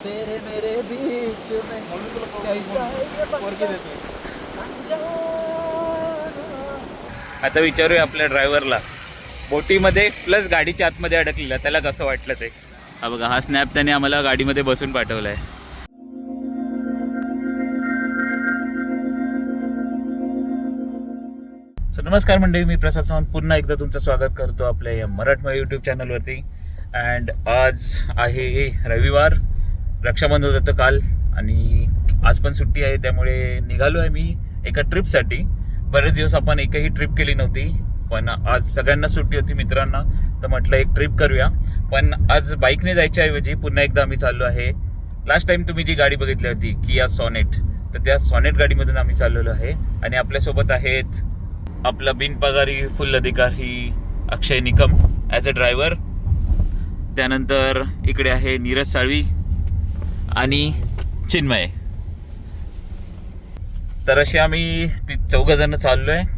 तेरे मेरे बीच में कैसा है ये? आता विचारूया आपल्या ड्रायव्हरला. बोटीमध्ये प्लस गाडीच्या आतमध्ये अडकलेला त्याला कसं वाटलं ते? हा बघा हा स्नॅप त्याने आम्हाला गाडीमध्ये बसून पाठवलाय. सो नमस्कार मंडळी मी प्रसाद सावंत पुन्हा एकदा तुमचं स्वागत करतो आपल्या या मराठमय यूट्यूब चॅनलवरती अँड आज आहे रविवार. रक्षाबंधन होतं काल आणि आज पण सुट्टी आहे त्यामुळे निघालो आहे मी एका ट्रिपसाठी. बरेच दिवस आपण एकही ट्रिप केली नव्हती पण आज सगळ्यांना सुट्टी होती मित्रांना तर म्हटलं एक ट्रिप करूया. पण आज बाईकने जायच्या ऐवजी पुन्हा एकदा आम्ही चाललो आहे. लास्ट टाइम तुम्ही जी गाडी बघितली होती किया सॉनेट तर त्या सॉनेट गाडीमधून आम्ही चाललेलो आहे. आणि आपल्यासोबत आहेत आपला बिनपगारी फुल अधिकारी Akshay Nikam as a driver त्यानंतर इकडे आहे नीरज साळवी. आणि चिन्मय. तर असे आम्ही ती चौघंजणं चाललो आहे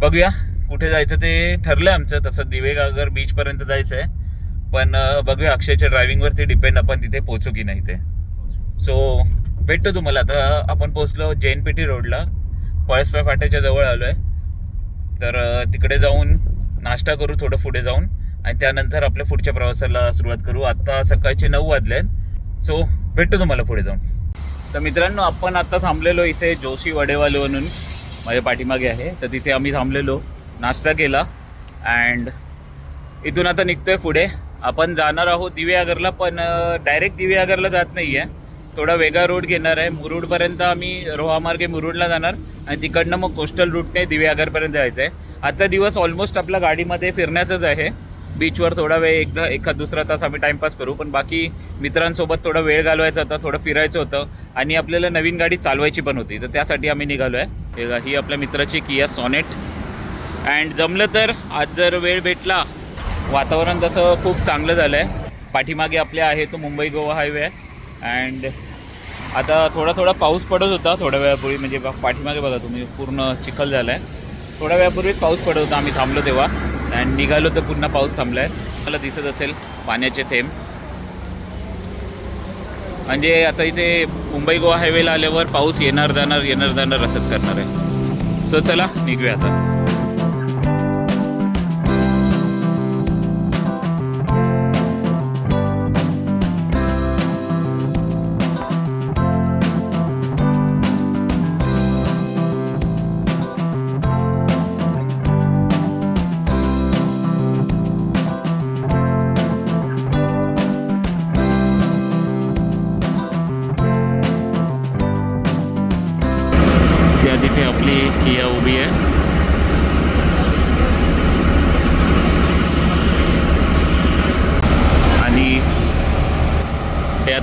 बघूया कुठे जायचं ते ठरलं आमचं. तसं दिवेगागर बीचपर्यंत जायचं आहे पण बघूया अक्षयच्या ड्रायव्हिंगवरती डिपेंड आपण तिथे पोहोचू की नाही ते. सो भेटतो तुम्हाला. आता आपण पोचलो जैन पेठी रोडला पळसपा फाट्याच्या जवळ आलो आहे तर तिकडे जाऊन नाश्ता करू थोडं पुढे जाऊन. आणि त्यानंतर आपल्या पुढच्या प्रवासाला सुरुवात करू. आत्ता सकाळचे नऊ वाजले आहेत सो भेटतो तुम्हाला पुढे जाऊन. तर मित्रांनो आपण आता थांबलेलो इथे जोशी वडेवाले म्हणून माझ्या पाठीमागे आहे. तर तिथे आम्ही थांबलेलो नाश्ता केला. अँड इथून आता निघतोय पुढे. आपण जाणार आहोत दिवेआगरला पण डायरेक्ट दिवेआगरला जात नाही आहे थोडा वेगळा रोड घेणार आहे. मुरुडपर्यंत आम्ही रोहामार्गे मुरुडला जाणार. आणि तिकडनं मग कोस्टल रूटने दिवेआगरपर्यंत जायचं आहे आजचा दिवस ऑलमोस्ट आपला गाडीमध्ये फिरण्याचाच आहे. बीचवर थोडा वेळ एकदा एखाद दुसरा तास आम्ही टाईमपास करू पण बाकी मित्रांसोबत थोडा वेळ घालवायचा होता थोडं फिरायचं होतं आणि आपल्याला नवीन गाडी चालवायची पण होती. तर त्यासाठी आम्ही निघालो आहे ही आपल्या मित्राची किया सॉनेट अँड जमलं तर आज जर वेळ भेटला वातावरण तसं खूप चांगलं झालं आहे पाठीमागे आपल्या आहे तो मुंबई गोवा हायवे. आहे अँड आता थोडा थोडा पाऊस पडत होता थोड्या वेळापूर्वी म्हणजे बा- पाठीमागे बघा तुम्ही पूर्ण चिखल झाला आहे थोड्या वेळापूर्वीच पाऊस पडत होता आम्ही थांबलो तेव्हा. अँड निघालो तर पुन्हा पाऊस थांबला आहे मला दिसत असेल पाण्याचे थेंब. म्हणजे आता इथे मुंबई गोवा हायवेला आल्यावर पाऊस येणार जाणार येणार जाणार असंच करणार आहे. सो चला निघूया आता.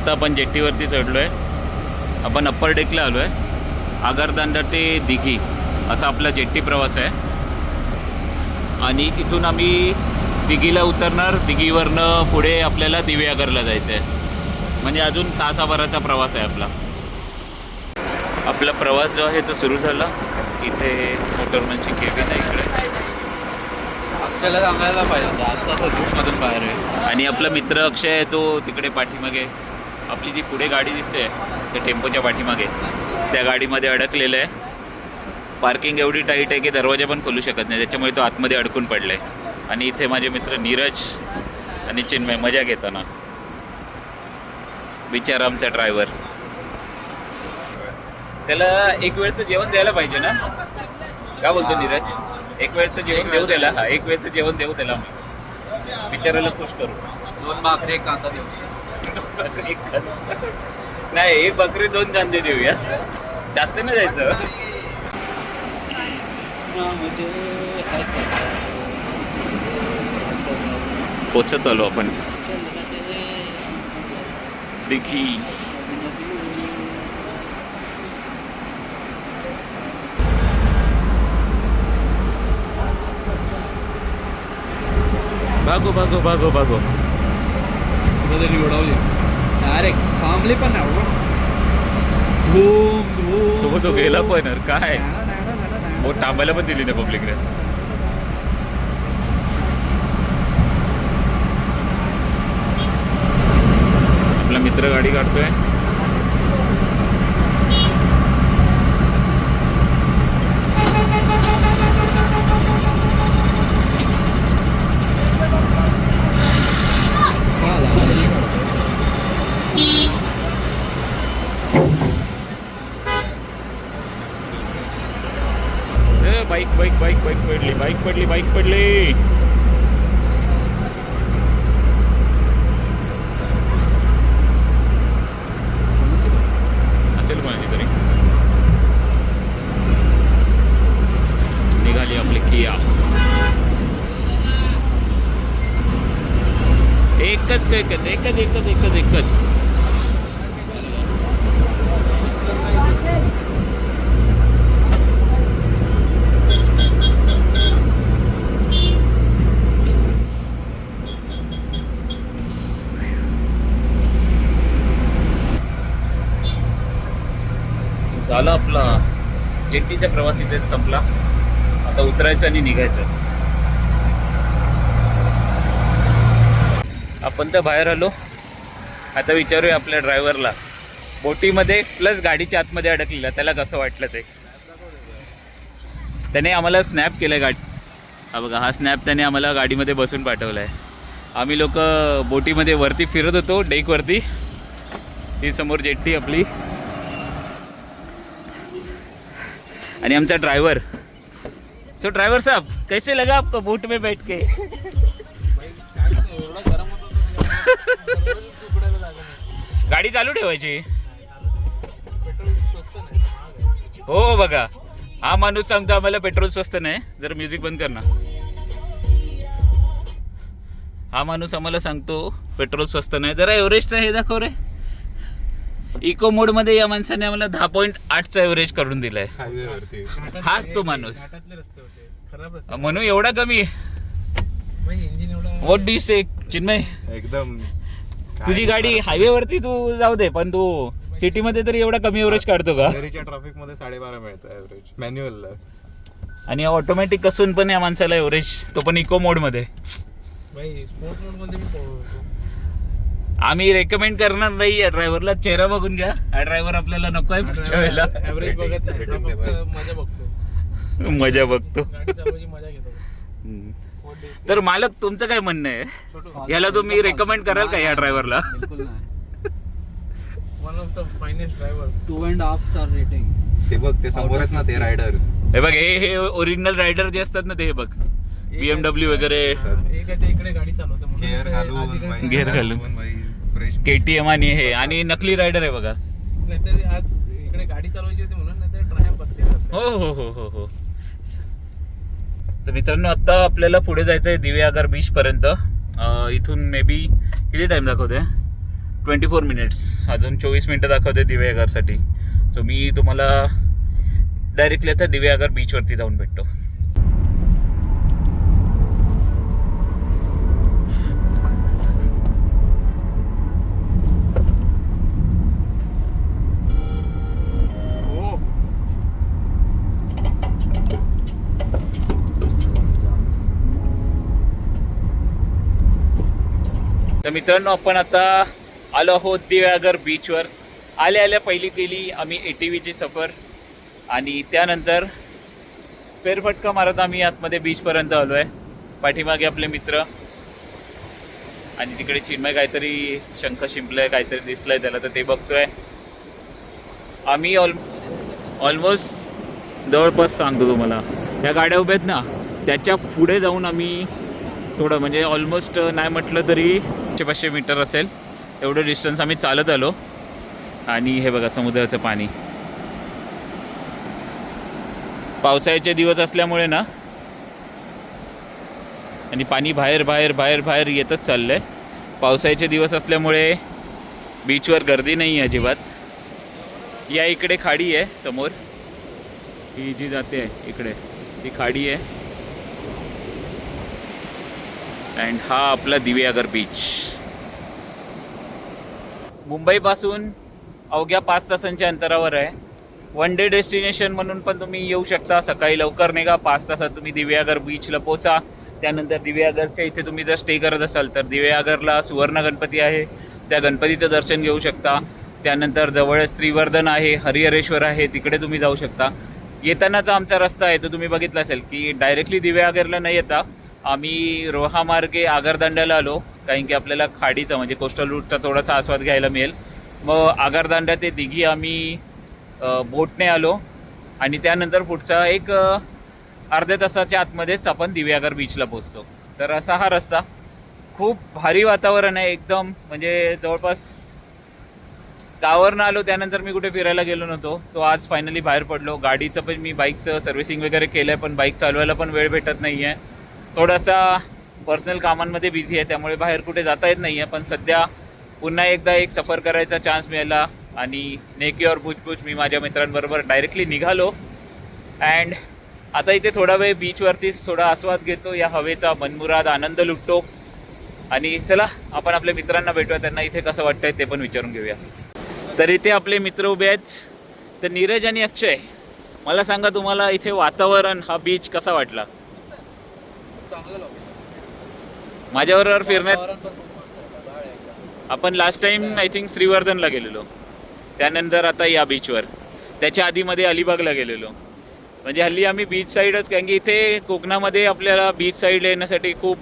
आता आपण जेट्टीवरती चढलो आहे आपण अप्पर डेकला आलो आहे आगारदांडा ते दिघी असा आपला जेट्टी प्रवास आहे. आणि इथून आम्ही दिघीला उतरणार. दिघीवरनं पुढे आपल्याला दिव्यागरला जायचं आहे म्हणजे अजून तासाभराचा प्रवास आहे आपला. आपला प्रवास जो आहे तो सुरू झाला. इथे मोटरमनची केबिन आहे इकडे. अक्षयला सांगायला पाहिजे आता असं मधून बाहेर आहे. आणि आपला मित्र अक्षय आहे तो तिकडे पाठीमागे. आपली जी पुढे गाडी दिसते त्या टेम्पोच्या पाठीमागे. त्या गाडीमध्ये अडकलेलं आहे. पार्किंग एवढी टाईट आहे की दरवाजा पण खोलू शकत नाही. त्याच्यामुळे तो आतमध्ये अडकून पडला आहे आणि इथे माझे मित्र नीरज आणि चिन्मय मजा घेताना. बिचारा आमचा ड्रायव्हर त्याला एक वेळचं जेवण द्यायला पाहिजे ना? का बोलतो नीरज? एक वेळचं जेवण देऊ त्याला? हा एक वेळचं जेवण देऊ त्याला. बिचाराला खुश करू. दोन भाकरी एक कांदा देऊ. बकरी नाही एक बकरी दोन कांदे देऊया. जास्त नाही जायचं पोचत आलो आपण. देखी. भागो भागो भागो भागो. कुठेतरी डायरेक्ट थांबली पण नाही हो. धूम धूम तो तो गेला पण अरे काय. बोट थांबायला पण दिली नाही पब्लिकने आपला मित्र गाडी काढतोय ए, बाईक बाईक बाईक बाईक पडली बाईक पडली. असेल कोणाची तरी. निघाली आपली किया. एकच एकच एकच एकच एकच एकच. झाला आपला. जेट्टीचा प्रवास इथेच संपला. आता उतरायचं आणि निघायचं. आपण तर बाहेर आलो. आता विचारूया आपल्या ड्रायव्हरला. बोटीमध्ये प्लस गाडीच्या आतमध्ये अडकलेला. त्याला कसं वाटलं ते? त्याने आम्हाला स्नॅप केलं गाडी. हा बघा हा स्नॅप त्याने आम्हाला गाडीमध्ये बसून पाठवला आहे आम्ही लोक बोटीमध्ये वरती फिरत होतो डेकवरती ही समोर जेट्टी आपली. आणि आमचा ड्रायव्हर. सो ड्रायव्हर साहब कैसे लगा आपको बोट में बैठ के? गाडी चालू ठेवायची. हो बघा. हा माणूस सांगतो आम्हाला पेट्रोल स्वस्त नाही जर म्युझिक बंद कर ना. हा माणूस आम्हाला सांगतो पेट्रोल स्वस्त नाही. जरा एव्हरेस्ट हे दाखव रे. इको मोडमध्ये या माणसाने आम्हाला दहा पॉईंट आठचा एव्हरेज करून दिलाय. हायवेवरती हाच तो माणूस. घाटातले रस्ते होते. खराब रस्ते. म्हणून एवढा कमी? इंजिन एवढा वॉट डू से चिन्मय? एकदम. तुझी गाडी हायवे वरती तू जाऊ दे पण तू सिटी मध्ये तरी एवढा कमी एव्हरेज काढतो का? घरीच्या ट्रॅफिकमध्ये साडेबारा मिळतं ऍव्हरेज मॅन्युअलला आणि ऑटोमॅटिक कसून पण या माणसाला एव्हरेज तो पण इको मोडमध्ये. स्पोर्ट मोड आम्ही रेकमेंड करणार नाही. या ड्रायव्हरला चेहरा बघून घ्या. हा ड्रायव्हर आपल्याला नको आहे पुढच्या वेळेला. ऍव्हरेज बघत नाही. Rating हा फक्त दे मजा बघतो. मजा बघतो. गाडी चालवायची मजा घेतो. हम्म. What do you think? तर मालक तुमचं काय म्हणणं आहे? याला तुम्ही रेकमेंड कराल का या ड्रायव्हरला बिलकुल नाही. One of the finest drivers two and half star rating ते बघ ते समोर आहेत ना ते रायडर हे बघ हे हे ओरिजिनल रायडर जे असतात ना ते हे बघ. बीएमडब्ल्यू वगैरे. एक आहे ते इकडे गाडी चालवते म्हणून. गेअर ते आज घालून. के टी एम आणि हे आणि नकली रायडर आहे बघा. नाहीतर आज इकडे गाडी चालवायची होती म्हणून नाहीतर ट्रायम्फ असते हो हो हो हो हो. तर मित्रांनो आता आपल्याला पुढे जायचं आहे दिवे आगार बीच पर्यंत. इथून मे बी किती टाइम दाखवते? ट्वेंटी फोर मिनिट्स अजून चोवीस मिनटं दाखवते दिवे आगारसाठी. सो मी तुम्हाला डायरेक्टली आता दिवे आगार बीचवरती जाऊन भेटतो. तर मित्रांनो आपण आता आलो आहोत दिव्यागर बीचवर आल्या आल्या पहिली केली आम्ही ए टी व्हीची सफर. आणि त्यानंतर फेरफटका मारत आम्ही आतमध्ये बीचपर्यंत आलो आहे पाठीमागे आपले मित्र. आणि तिकडे चिन्मय काहीतरी शंख शिंपलं आहे काहीतरी दिसलंय त्याला तर ते बघतोय. आम्ही ऑल ऑलमोस्ट जवळपास सांगतो तुम्हाला ह्या गाड्या उभ्या आहेत ना त्याच्या पुढे जाऊन आम्ही थोडं म्हणजे ऑलमोस्ट नाही म्हटलं तरी पाचशे पाचशे मीटर असेल. एवढं डिस्टन्स आम्ही चालत आलो. आणि हे बघा समुद्राचं पाणी. पावसाळ्याचे दिवस असल्यामुळे ना आणि पाणी बाहेर बाहेर बाहेर बाहेर येतच चाललंय. पावसाळ्याचे दिवस असल्यामुळे बीचवर गर्दी नाही आहे अजिबात. या इकडे खाडी आहे समोर. ही जी जाते आहे इकडे ती खाडी आहे. अँड हा आपला दिव्यागर बीच मुंबईपासून अवघ्या पाच तासांच्या अंतरावर आहे. वन डे डेस्टिनेशन म्हणून पण तुम्ही येऊ शकता. सकाळी लवकर निघा. पाच तासात तुम्ही दिव्यागर बीचला पोचा. त्यानंतर दिव्यागरच्या इथे तुम्ही जर स्टे करत असाल तर दिव्यागरला सुवर्ण गणपती आहे. त्या गणपतीचं दर्शन घेऊ शकता. त्यानंतर जवळच त्रिवर्धन आहे. हरिहरेश्वर आहे. तिकडे तुम्ही जाऊ शकता. येतानाचा आमचा रस्ता आहे. तो तुम्ही बघितला असेल की डायरेक्टली दिव्यागरला न येता आम्ही रोहामार्गे आगरदांड्याला आलो कारण की आपल्याला खाडीचा म्हणजे कोस्टल रूटचा थोडासा आस्वाद घ्यायला मिळेल. मग आगरदांड्या ते दिघी आम्ही बोटने आलो आणि त्यानंतर पुढचा एक अर्ध्या तासाच्या आतमध्येच आपण दिव्यागर बीचला पोचतो तर असा हा रस्ता. खूप भारी वातावरण आहे एकदम म्हणजे जवळपास गावावरनं आलो त्यानंतर मी कुठे फिरायला गेलो नव्हतो. तो आज फायनली बाहेर पडलो. गाडीचं पण मी बाईकचं सर्व्हिसिंग वगैरे केलं आहे पण बाईक चालवायला पण वेळ भेटत नाही आहे थोडासा पर्सनल कामांमध्ये बिझी आहे त्यामुळे बाहेर कुठे जाता येत नाही आहे पण सध्या पुन्हा एकदा एक सफर करायचा चान्स मिळाला आणि नेकी और पूछपूछ मी माझ्या मित्रांबरोबर डायरेक्टली निघालो. अँड आता इथे थोडा वेळ बीचवरतीच थोडा आस्वाद घेतो या हवेचा मनमुराद आनंद लुटतो. आणि चला आपण आपल्या मित्रांना भेटूया त्यांना इथे कसं वाटतंय ते पण विचारून घेऊया. तर इथे आपले मित्र उभे आहेत. तर नीरज आणि अक्षय मला सांगा तुम्हाला इथे वातावरण हा बीच कसा वाटला? माझ्याबरोबर फिरण्यात. आपण लास्ट टाइम आय थिंक श्रीवर्धनला गेलेलो. त्यानंतर आता या बीचवर त्याच्या आधीमध्ये अलिबागला गेलेलो. म्हणजे हल्ली आम्ही बीच साईडच कारण की इथे कोकणामध्ये आपल्याला बीच साईडला येण्यासाठी खूप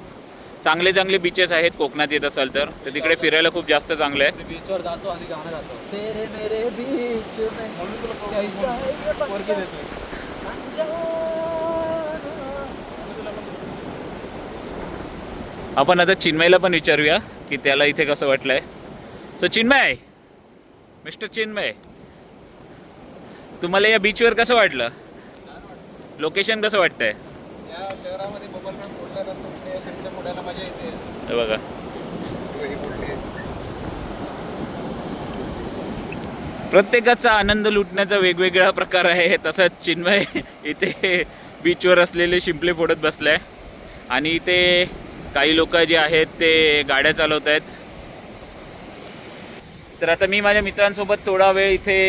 चांगले चांगले बीचेस आहेत. कोकणात येत असाल तर. तर तिकडे फिरायला खूप जास्त चांगलं आहे. बीचवर जातो आणि गाणं गातो. तेरे मेरे बीच में कैसा है ये पक्का अनजाना. आपण आता चिन्मयला पण विचारूया की त्याला इथे कसं वाटलंय. सो चिन्मय मिस्टर चिन्मय तुम्हाला या बीचवर कसं वाटलं? लोकेशन कसं वाटतंय? बघा. प्रत्येकाचा आनंद लुटण्याचा वेगवेगळा प्रकार आहे. तसंच चिन्मय इथे बीचवर असलेले शिंपले फोडत बसलाय. आणि इथे काही लोक जे आहेत ते गाड्या चालवत आहेत. तर आता मी माझ्या मित्रांसोबत थोडा वेळ इथे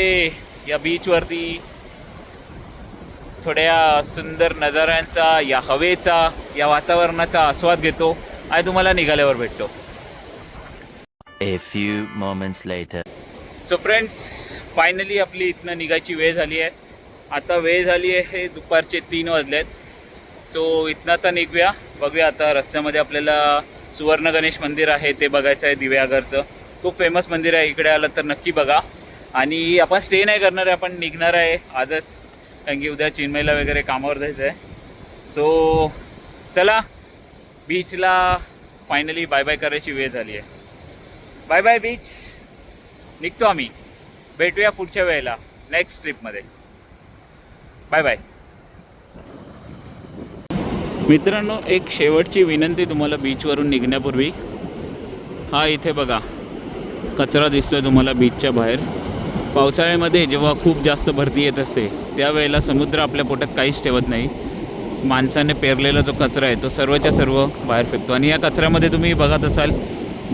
या बीचवरती थोड्या सुंदर नजाऱ्यांचा या हवेचा या वातावरणाचा आस्वाद घेतो आणि तुम्हाला निघाल्यावर भेटतो. A few moments later. So friends finally आपली इथनं निघायची वेळ झाली आहे. आता वेळ झाली आहे दुपारचे तीन वाजले आहेत सो इथनं आता निघूया. बघूया आता रस्त्यामध्ये आपल्याला सुवर्ण गणेश मंदिर आहे ते बघायचं आहे दिव्यागरचं खूप फेमस मंदिर आहे इकडे आलं तर नक्की बघा. आणि आपण स्टे नाही करणार आहे आपण निघणार आहे. आजच कारण की उद्या चिन्मयला वगैरे कामावर जायचं आहे. सो चला बीचला फायनली बाय बाय करायची वेळ झाली आहे. बाय बाय बीच निघतो आम्ही. भेटूया पुढच्या वेळेला नेक्स्ट ट्रिपमध्ये बाय बाय मित्रांनो एक शेवटची विनंती तुम्हाला बीचवरून निघण्यापूर्वी. हा इथे बघा. कचरा दिसतोय तुम्हाला बीचच्या बाहेर. पावसाळ्यामध्ये जेव्हा खूप जास्त भरती येत असते त्यावेळेला समुद्र आपल्या पोटात काहीच ठेवत नाही. माणसाने पेरलेला जो कचरा आहे तो सर्वच्या सर्व बाहेर फेकतो. आणि या कचऱ्यामध्ये तुम्ही बघत असाल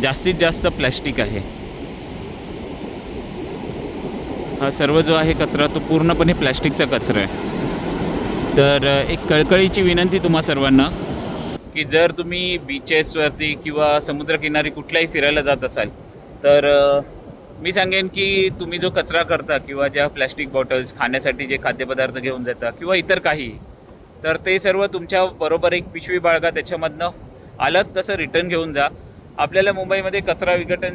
जास्तीत जास्त प्लॅस्टिक आहे. हा सर्व जो आहे कचरा तो पूर्णपणे प्लॅस्टिकचा कचरा आहे. तर एक कळकळीची विनंती तुम्हा सर्वांना की जर तुम्ही बीचेसवरती किंवा समुद्रकिनारी कुठल्याही फिरायला जात असाल तर मी सांगेन की तुम्ही जो कचरा करता किंवा ज्या प्लॅस्टिक बॉटल्स खाण्यासाठी जे खाद्यपदार्थ घेऊन जाता किंवा इतर काही तर ते सर्व तुमच्या बरोबर एक पिशवी बाळगा त्याच्यामधनं आलं तसं रिटर्न घेऊन जा. आपल्याला मुंबईमध्ये कचरा विघटन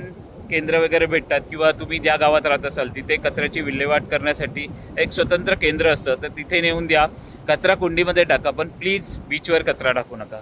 केंद्र वगैरे भेटतात किंवा तुम्ही ज्या गावात राहत असाल तिथे कचऱ्याची विल्हेवाट करण्यासाठी एक स्वतंत्र केंद्र असतं तर तिथे नेऊन द्या. कचरा कुंडीमध्ये टाका पण प्लीज बीचवर कचरा टाकू नका.